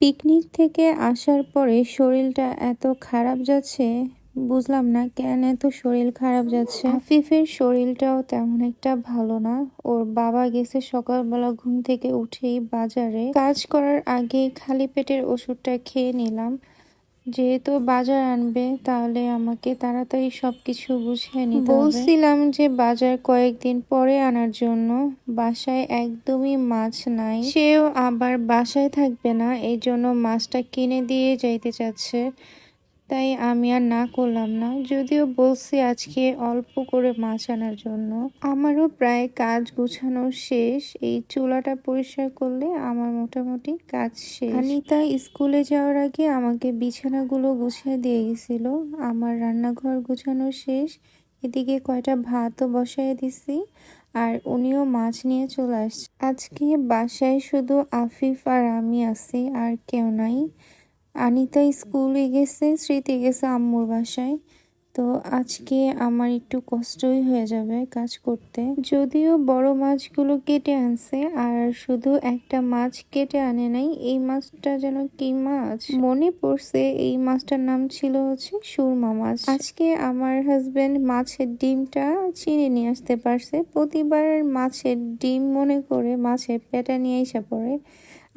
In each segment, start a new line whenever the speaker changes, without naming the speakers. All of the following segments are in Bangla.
পিকনিক থেকে আসার পরে শরীরটা এত খারাপ যাচ্ছে, বুঝলাম না কেন এত শরীর খারাপ যাচ্ছে। আফিফের শরীরটাও তেমন একটা ভালো না। ওর বাবা গেছে সকালবেলা ঘুম থেকে উঠেই বাজারে। কাজ করার আগে খালি পেটের ওষুধটা খেয়ে নিলাম। যেহেতু বাজার আনবে, তাহলে আমাকে তাড়াতাড়ি সবকিছু গুছিয়ে নিতে বলছিলাম যে বাজার কয়েকদিন পরে আনার জন্য। বাসায় একদমই মাছ নাই। সেও আবার বাসায় থাকবে না এই জন্য মাছটা কিনে দিয়ে যাইতে চাচ্ছে। তাই আমি আর না করলাম না। যদিও বলছি আজকে অল্প করে মাছ আনার জন্য। আমারও প্রায় কাজ গুছানো শেষ। এই চুলাটা পরিষ্কার করলে আমার মোটামুটি কাজ শেষ। অনিতা স্কুলে যাওয়ার আগে আমাকে বিছানাগুলো গুছিয়ে দিয়ে গেছিল। আমার রান্নাঘর গুছানো শেষ। এদিকে কয়টা ভাতও বসায় দিছি আর উনিও মাছ নিয়ে চলে আসছে। আজকে বাসায় শুধু আফিফ আর আমি আছি, আর কেউ নাই। আনিতা স্কুলে গেছে, স্মৃতি গেছে আম্মুর বাসায়। তো আজকে আমার একটু কষ্টই হয়ে যাবে কাজ করতে। যদিও বড় মাছগুলো কেটে আনছে, আর শুধু একটা মাছ কেটে আনে নাই, এই মাছটা যেন কি মাছ? মনে পড়ছে এই মাছটার নাম ছিল হচ্ছে সুরমা মাছ। আজকে আমার হাজবেন্ড মাছের ডিমটা চিনে নিয়ে আসতে পারছে। প্রতিবার মাছের ডিম মনে করে মাছের পেটা নিয়ে এসে পড়ে।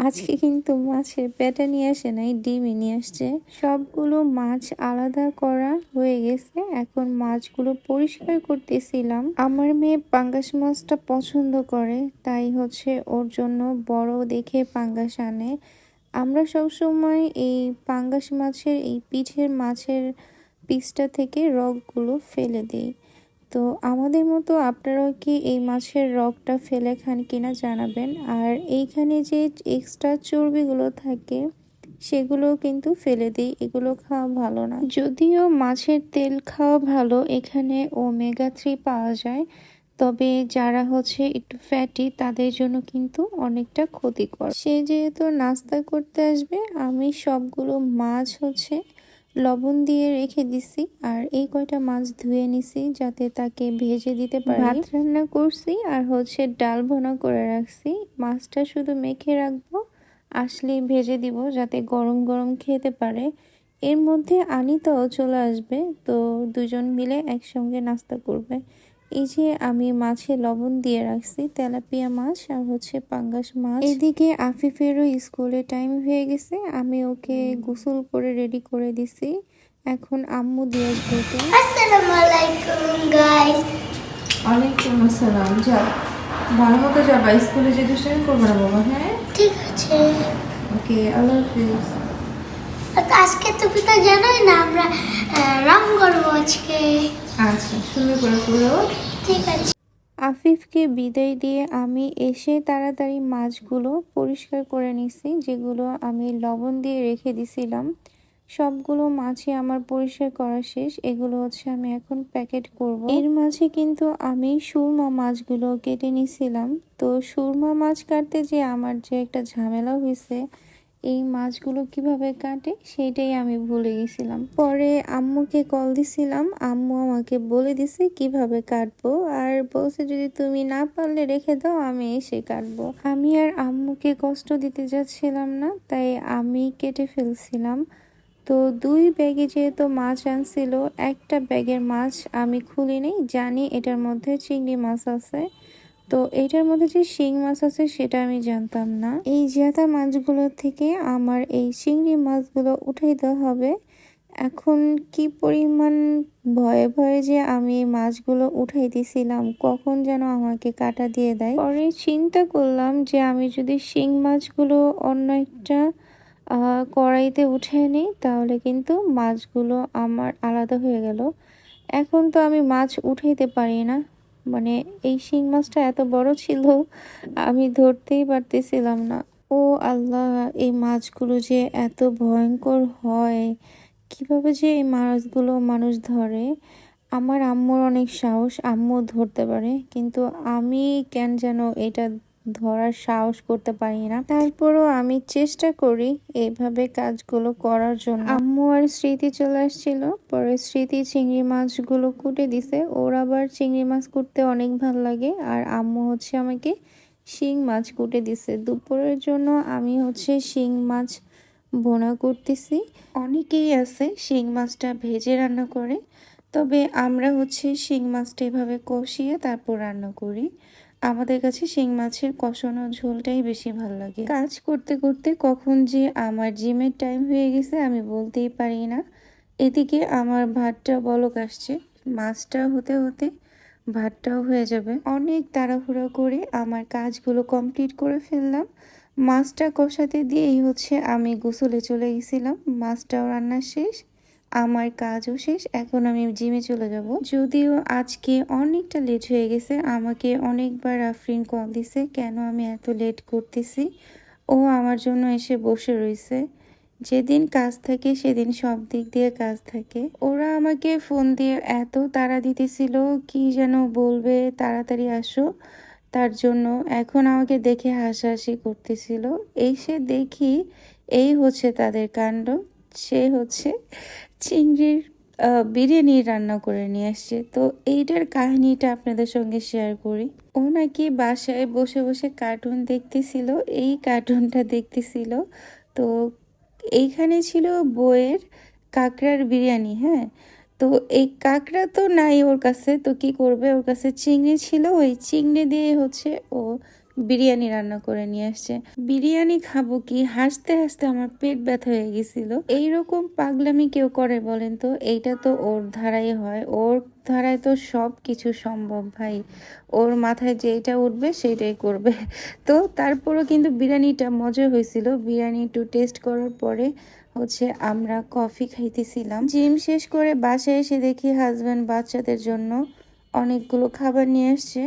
আজকে কিন্তু মাছের পেটা নিয়ে আসে নাই, ডিমই নিয়ে আসছে। সবগুলো মাছ আলাদা করা হয়ে গেছে। এখন মাছগুলো পরিষ্কার করতেছিলাম। আমার মেয়ে পাঙ্গাস মাছটা পছন্দ করে, তাই হচ্ছে ওর জন্য বড় দেখে পাঙ্গাস আনে। আমরা সবসময় এই পাঙ্গাস মাছের, এই পিঠের মাছের পিসটা থেকে রগগুলো ফেলে দিই। তো আমাদের মতো আপনারাও কি এই মাছের রগটা ফেলে খান কিনা জানাবেন। আর এইখানে যে এক্সট্রা চর্বিগুলো থাকে সেগুলো কিন্তু ফেলে দিই। এগুলো খাওয়া ভালো না। যদিও মাছের তেল খাওয়া ভালো, এখানে ওমেগা থ্রি পাওয়া যায়। তবে যারা হচ্ছে একটু ফ্যাটি তাদের জন্য কিন্তু অনেকটা ক্ষতিকর। সে যেহেতু নাস্তা করতে আসবে, আমি সবগুলো মাছ হচ্ছে লবণ দিয়ে রেখে দিছি আর এই কয়টা মাছ ধুয়ে নিছি যাতে তাকে ভেজে দিতে পারি। ভাত রান্না করছি আর হচ্ছে ডাল ভোনা করে রাখছি। মাছটা শুধু মেখে রাখব, আসলেই ভেজে দিব যাতে গরম গরম খেতে পারে। এর মধ্যে আনিতাও চলে আসবে, তো দুজন মিলে একসঙ্গে নাস্তা করবে। এই যে আমি মাছে লবণ দিয়ে রাখছি তেলাপিয়া মাছ আর হচ্ছে পাঙ্গাস মাছ। এদিকে আফিফেরও স্কুলে টাইম হয়ে গেছে আমি ওকে গোসল করে রেডি করে দিছি। এখন আম্মু দিয়ে আসবে
আসসালামু আলাইকুম গাইস
ওয়ালাইকুম আসসালাম যা ভালো মতো যাবা স্কুলে যে দুষ্টামি করব না বাবা হ্যাঁ?
ঠিক আছে।
ওকে আল্লাহ হাফিজ।
আজকে তুমি তো জানোই না আমরা রং করব আজকে।
আচ্ছা সুন্দর করে করো
ঠিক আছে।
আফিফকে বিদায় দিয়ে আমি এসে তাড়াতাড়ি মাছগুলো পরিষ্কার করে নিছি যেগুলো আমি লবণ দিয়ে রেখে দিছিলাম। সবগুলো মাছই আমার পরিষ্কার করা শেষ এগুলো হচ্ছে আমি এখন প্যাকেট করব। এর মাঝে কিন্তু আমি সুরমা মাছগুলো কেটে নিছিলাম। তো সুরমা মাছ কাটতে যে আমার যে একটা ঝামেলা হয়েছে এই মাছগুলো কীভাবে কাটে সেটাই আমি ভুলে গেছিলাম। পরে আম্মুকে কল দিছিলাম, আম্মু আমাকে বলে দিছে কীভাবে কাটবো আর বলছে যদি তুমি না পারলে রেখে দাও, আমি এসে কাটবো। আমি আর আম্মুকে কষ্ট দিতে যাচ্ছিলাম না, তাই আমি কেটে ফেলছিলাম। তো দুই ব্যাগে যেহেতু মাছ আনছিল, একটা ব্যাগের মাছ আমি খুলি নেই, জানি এটার মধ্যে চিংড়ি মাছ আছে। তো এটার মধ্যে যে শিং মাছ আছে সেটা আমি জানতাম না। এই জ্যাতা মাছগুলো থেকে আমার এই শিংড়ি মাছগুলো উঠাইতে হবে। এখন কি পরিমাণ ভয়ে ভয়ে যে আমি এই মাছগুলো উঠাইতেছিলাম কখন যেন আমাকে কাটা দিয়ে দেয়। পরে চিন্তা করলাম যে আমি যদি শিং মাছগুলো অন্য একটা কড়াইতে উঠে নিই, তাহলে কিন্তু মাছগুলো আমার আলাদা হয়ে গেল। এখন তো আমি মাছ উঠাইতে পারি না। মানে এই শিং মাছটা এত বড় ছিল, আমি ধরতেই পারতেছিলাম না। ও আল্লাহ, এই মাছগুলো যে এত ভয়ঙ্কর হয়, কীভাবে যে এই মাছগুলো মানুষ ধরে? আমার আম্মুর অনেক সাহস আম্মু ধরতে পারে, কিন্তু আমি কেন যেন এটা ধরার সাহস করতে পারি না। তারপরও আমি চেষ্টা করি এইভাবে কাজগুলো করার জন্য। আম্মু আর স্মৃতি চলে আসছিল। পরে স্মৃতি চিংড়ি মাছগুলো কুটে দিছে। ওর আবার চিংড়ি মাছ কুটতে অনেক ভালো লাগে। আর আম্মু হচ্ছে আমাকে শিং মাছ কুটে দিছে। দুপুরের জন্য আমি হচ্ছে শিং মাছ বোনা করতেছি। অনেকেই আছে শিং মাছটা ভেজে রান্না করে। তবে আমরা হচ্ছে শিং মাছটা এভাবে কষিয়ে তারপর রান্না করি। আমাদের কাছে শিং মাছের কষানো ঝোলটাই বেশি ভালো লাগে। কাজ করতে করতে কখন যে আমার জিমের টাইম হয়ে গেছে আমি বলতেই পারি না। এদিকে আমার ভাতটা বলক আসছে। মাছটা হতে হতে ভাতটাও হয়ে যাবে। অনেক তাড়াহুড়ো করে আমার কাজগুলো কমপ্লিট করে ফেললাম। মাছটা কষাতে দিয়েই হচ্ছে আমি গোসলে চলে গেছিলাম। মাছটাও রান্না শেষ। আমার কাজও শেষ, এখন আমি জিমে চলে যাব। যদিও আজকে অনেকটা লেট হয়ে গেছে, আমাকে অনেকবার আফরিন কল দিছে, কেন আমি এত লেট করতেছি? ও আমার জন্য এসে বসে রয়েছে। যেদিন কাজ থাকে, সেদিন সব দিক দিয়ে কাজ থাকে। ওরা আমাকে ফোন দিয়ে এত তাড়া দিতেছিল, কি যেন বলবে, তাড়াতাড়ি আসো। তার জন্য এখন আমাকে দেখে হাসাহাসি করতেছিল। এসে দেখি এই হচ্ছে তাদের কাণ্ড। সে হচ্ছে চিংড়ির বিরিয়ানি রান্না করে নিয়ে আসছে। তো এইটার কাহিনীটা আপনাদের সঙ্গে শেয়ার করি। ও নাকি বাসায় বসে বসে কার্টুন দেখতেছিল, এই কার্টুনটা দেখতেছিল। তো এইখানে ছিল বইয়ের কাঁকড়ার বিরিয়ানি হ্যাঁ? তো এই কাঁকড়া তো নাই ওর কাছে, তো কি করবে? ওর কাছে চিংড়ি ছিল, ওই চিংড়ি দিয়ে হচ্ছে ও বিরিয়ানি রান্না করে নিয়ে আসছে। বিরিয়ানি খাব কি? হাসতে হাসতে আমার পেট ব্যথা হয়ে গেছিল। এইরকম পাগলামি কেউ করে বলেন তো? এইটা তো ওর ধারাই হয়। ওর ধারায় তো সব কিছু সম্ভব ভাই। ওর মাথায় যেটা উঠবে সেটাই করবে। তো তারপরও কিন্তু বিরিয়ানিটা মজা হয়েছিল। বিরিয়ানি একটু টেস্ট করার পরে হচ্ছে আমরা কফি খাইতেছিলাম। জিম শেষ করে বাসায় এসে দেখি হাজব্যান্ড বাচ্চাদের জন্য অনেকগুলো খাবার নিয়ে আসছে।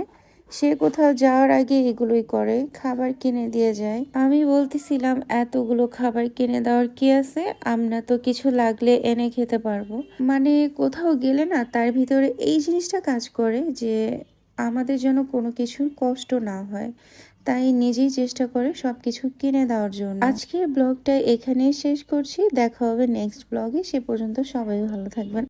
সে কোথাও যাওয়ার আগে এগুলোই করে, খাবার কিনে দিয়ে যায়। আমি বলতেছিলাম, এতগুলো খাবার কিনে দেওয়ার কি আছে? আমরা তো কিছু লাগলে এনে খেতে পারব। মানে কোথাও গেলে না, তার ভিতরে এই জিনিসটা কাজ করে যে, আমাদের যেন কোনো কিছুর কষ্ট না হয়। তাই নিজেই চেষ্টা করে সব কিছু কিনে দেওয়ার জন্য। আজকের ব্লগটা এখানেই শেষ করছি। দেখা হবে নেক্সট ব্লগে। সে পর্যন্ত সবাই ভালো থাকবেন।